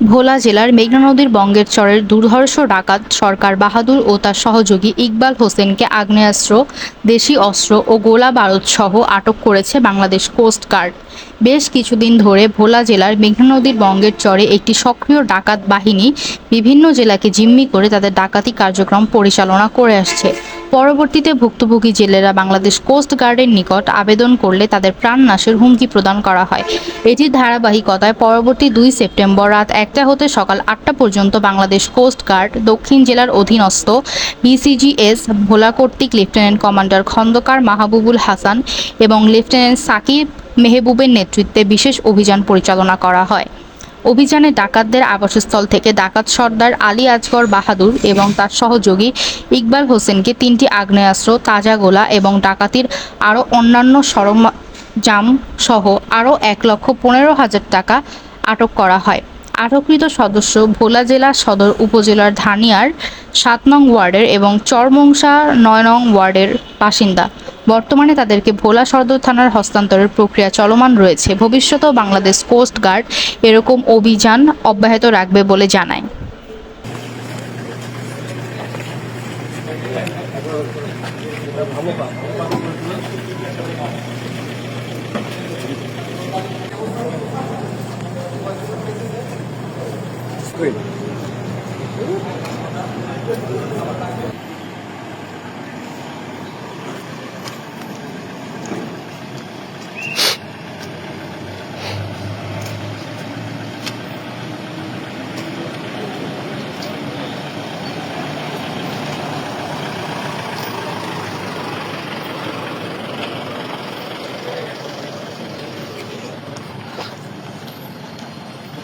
ভোলা জেলার মেঘনা নদীর বঙ্গের চরের দুর্ধর্ষ ডাকাত সরকার বাহাদুর ও তার সহযোগী ইকবাল হোসেনকে আগ্নেয়াস্ত্র, দেশি অস্ত্র ও গোলা বারুদ সহ আটক করেছে বাংলাদেশ কোস্ট গার্ড। বেশ কিছুদিন ধরে ভোলা জেলার মেঘনা নদীর বঙ্গের চরে একটি সক্রিয় ডাকাত বাহিনী বিভিন্ন জেলাকে জিম্মি করে তাদের ডাকাতি কার্যক্রম পরিচালনা করে আসছে। পরবর্তীতে ভুক্তভোগী জেলেরা বাংলাদেশ কোস্ট গার্ডের নিকট আবেদন করলে তাদের প্রাণনাশের হুমকি প্রদান করা হয়। এটির ধারাবাহিকতায় পরবর্তী দুই সেপ্টেম্বর রাত একটা হতে সকাল আটটা পর্যন্ত বাংলাদেশ কোস্ট গার্ড দক্ষিণ জেলার অধীনস্থ বিসিজিএস ভোলা কর্তৃক লেফটেন্যান্ট কমান্ডার খন্দকার মাহবুবুল হাসান এবং লেফটেন্যান্ট সাকিব মেহবুবের নেতৃত্বে বিশেষ অভিযান পরিচালনা করা হয়। অভিযানে ডাকাতদের আবাসস্থল থেকে ডাকাত সর্দার আলী আজগর বাহাদুর এবং তার সহযোগী ইকবাল হোসেনকে তিনটি আগ্নেয়াস্ত্র, তাজা গোলা এবং ডাকাতির আরও অন্যান্য সরঞ্জাম সহ আরও এক লক্ষ পনেরো হাজার টাকা আটক করা হয়। আটককৃত সদস্য ভোলা জেলা সদর উপজেলার ধানিয়ার সাত নং ওয়ার্ডের এবং চরমংসা নয় নং ওয়ার্ডের বাসিন্দা। বর্তমানে তাদেরকে ভোলা সদর থানার হস্তান্তরের প্রক্রিয়া চলমান রয়েছে। ভবিষ্যতেও বাংলাদেশ কোস্ট গার্ড এরকম অভিযান অব্যাহত রাখবে বলে জানায়।